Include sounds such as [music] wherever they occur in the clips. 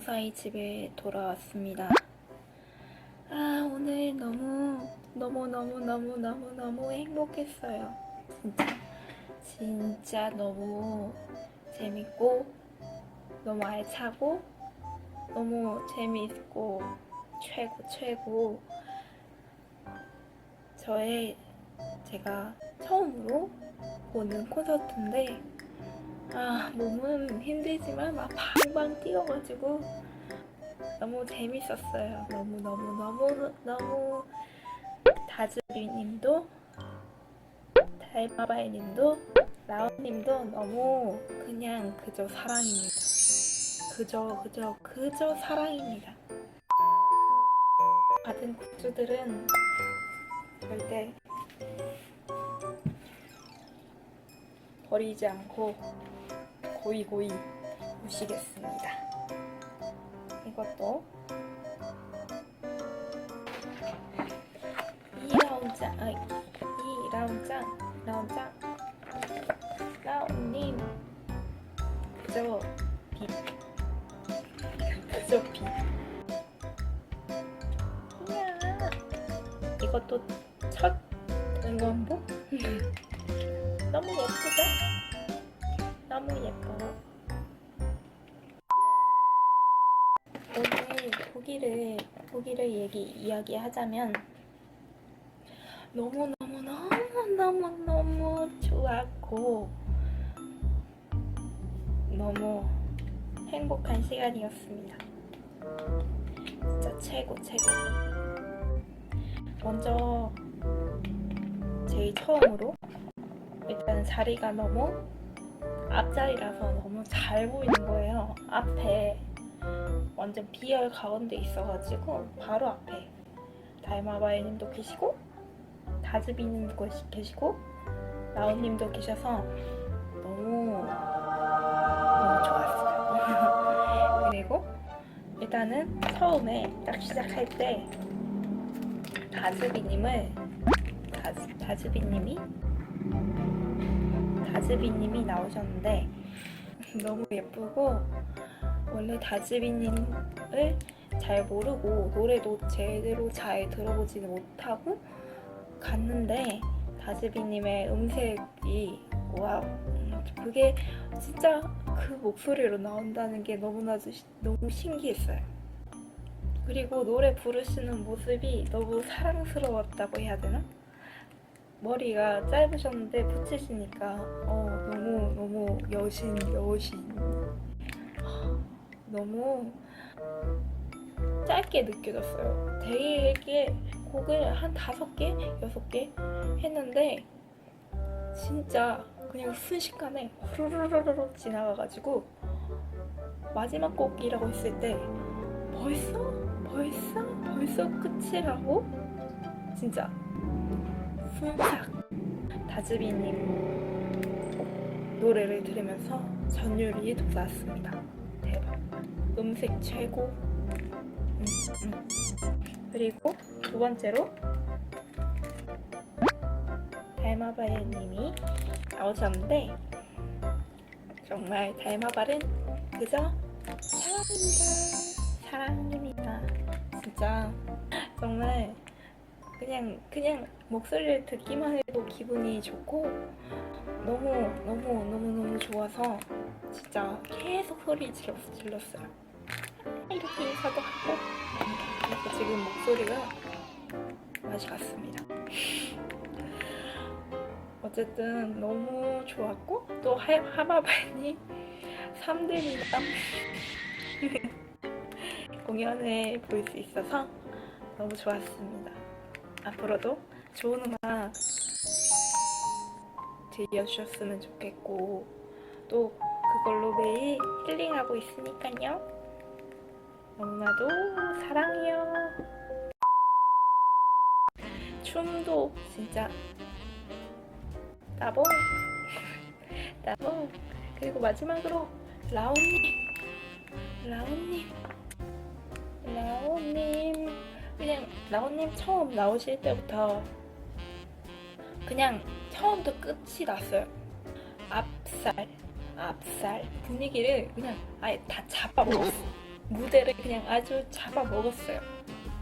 무사히 집에 돌아왔습니다. 아, 오늘 너무, 너무, 너무, 너무, 너무, 너무 행복했어요. 진짜, 진짜 너무 재밌고, 너무 알차고, 너무 재미있고, 최고, 최고. 저의, 제가 처음으로 보는 콘서트인데, 아, 몸은 힘들지만 막 방방 뛰어가지고 너무 재밌었어요. 너무 너무 너무 너무 다즈비님도 달마바이님도 라온님도 너무 그냥 그저 사랑입니다. 그저 그저 그저 사랑입니다. 받은 굿즈들은 절대 버리지 않고 고이 고이 모시겠습니다. 이것도 이 라운짱, 아, 이 라운짱, 라운짱, 라운님 그저 빛, 그저 빛. 이야, 이것도 첫 응원봉? [laughs] 너무 예쁘죠? 너무 예뻐. 오늘 보기를 보기를 얘기 이야기하자면 너무 너무 너무 너무 너무 좋았고 너무 행복한 시간이었습니다. 진짜 최고 최고. 먼저 제일 처음으로 일단 자리가 너무 앞자리라서 너무 잘 보이는 거예요. 앞에 완전 비열 가운데 있어가지고 바로 앞에 달마바이님도 계시고 다즈비님도 계시고 라온님도 계셔서 너무 너무 좋았어요. [laughs] 그리고 일단은 처음에 딱 시작할 때 다즈비님을 다즈, 다즈비님이 다즈비님이 나오셨는데 [laughs] 너무 예쁘고 원래 다즈비님을 잘 모르고 노래도 제대로 잘 들어보지는 못하고 갔는데 다즈비님의 음색이 와 그게 진짜 그 목소리로 나온다는 게 너무나도 시- 너무 신기했어요. 그리고 노래 부르시는 모습이 너무 사랑스러웠다고 해야 되나? 머리가 짧으셨는데 붙이시니까 어, 너무 너무 여신 여신. 너무 짧게 느껴졌어요. 되게 곡을 한 다섯 개, 여섯 개 했는데 진짜 그냥 순식간에 후루루루루 지나가가지고 마지막 곡이라고 했을 때 벌써? 벌써? 벌써 끝이라고? 진짜 순삭 다즈비님 노래를 들으면서 전율이 돋았습니다. 대박. 음색 최고. 음, 음. 그리고 두 번째로 달마바예님이 나오셨는데 정말 달마발은 그저 사랑입니다. 사랑입니다. 진짜 정말 그냥 그냥 목소리를 듣기만 해도 기분이 좋고 너무 너무 너무 너무 좋아서 진짜 계속 소리 질렀, 질렀어요. 이렇게 인사도 하고 이렇게 지금 목소리가 맛이 갔습니다. [laughs] 어쨌든 너무 좋았고 또 하, 하마바니 3대미담 [laughs] 공연을 볼 수 있어서 너무 좋았습니다. 앞으로도 좋은 음악 들려주셨으면 좋겠고 또 그걸로 매일 힐링하고 있으니까요. 너무나도 사랑해요. 춤도 진짜 따봉. [laughs] 따봉. 그리고 마지막으로 라온님. 라온님. 라온님 그냥 라온님 처음 나오실 때부터 그냥 처음부터 끝이 났어요. 앞살, 앞살 분위기를 그냥 아예 다 잡아먹었어. 무대를 그냥 아주 잡아 먹었어요.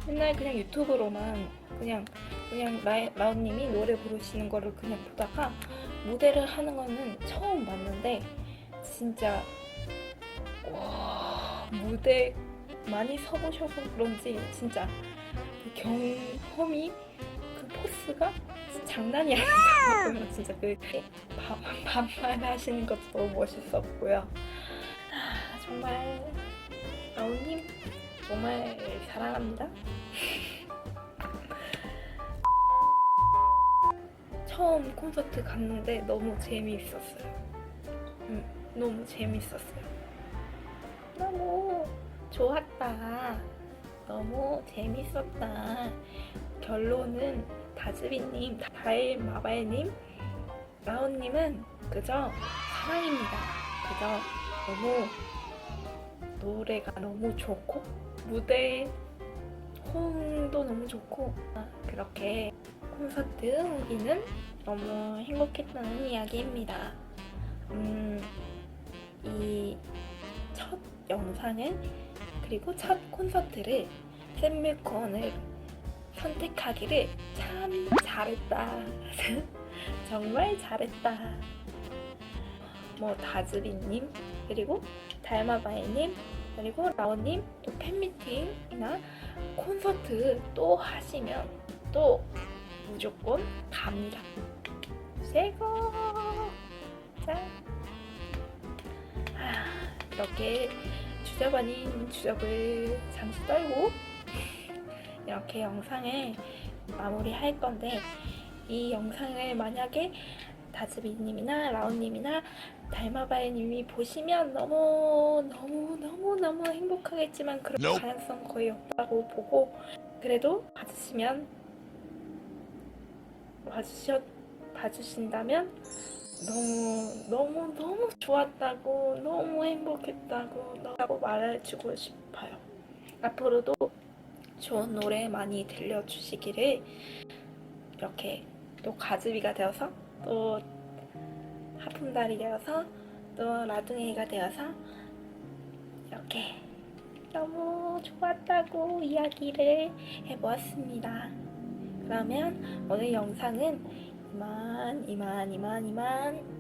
맨날 그냥 유튜브로만 그냥 그냥 라, 라온님이 노래 부르시는 거를 그냥 보다가 무대를 하는 거는 처음 봤는데 진짜 와 무대 많이 서보셔서 그런지 진짜 그 경험이 그 포스가 장난이 아니더라고요. 진짜 그 반- 반말 하시는 것도 너무 멋있었고요. 아, 정말 라온님 정말 사랑합니다. 처음 콘서트 갔는데 너무 재미있었어요. 음, 너무 재밌었어요. 너무 좋았다. 너무 재밌었다. 결론은 다즈비님, 달마발님, 라온님은 그저 사랑입니다. 그저 너무 노래가 너무 좋고 무대 호응도 너무 좋고 아, 그렇게 콘서트 후기는 너무 행복했다는 이야기입니다. 음, 이 첫 영상을 그리고 첫 콘서트를 샘뮤콘을 선택하기를 참 잘했다. [laughs] 정말 잘했다. 뭐 다즈리님 그리고 달마바이님 그리고 라오님 또 팬미팅이나 콘서트 또 하시면 또 무조건 갑니다. 최고! 짠! 아, 이렇게 주접 아닌 주접을 잠시 떨고 이렇게 영상을 마무리할 건데 이 영상을 만약에 다즈비님이나 라온님이나 달마바이님이 보시면 너무 너무 너무 너무 행복하겠지만 그럴 Nope. 가능성 거의 없다고 보고 그래도 봐주시면 봐주셨 봐주신다면 너무 너무 너무 좋았다고 너무 행복했다고 라고 말해주고 싶어요. 앞으로도 좋은 노래 많이 들려주시기를 이렇게 또 가즈비가 되어서 또 하품달이 되어서 또 라둥이가 되어서 이렇게 너무 좋았다고 이야기를 해보았습니다. 그러면 오늘 영상은 이만 이만 이만 이만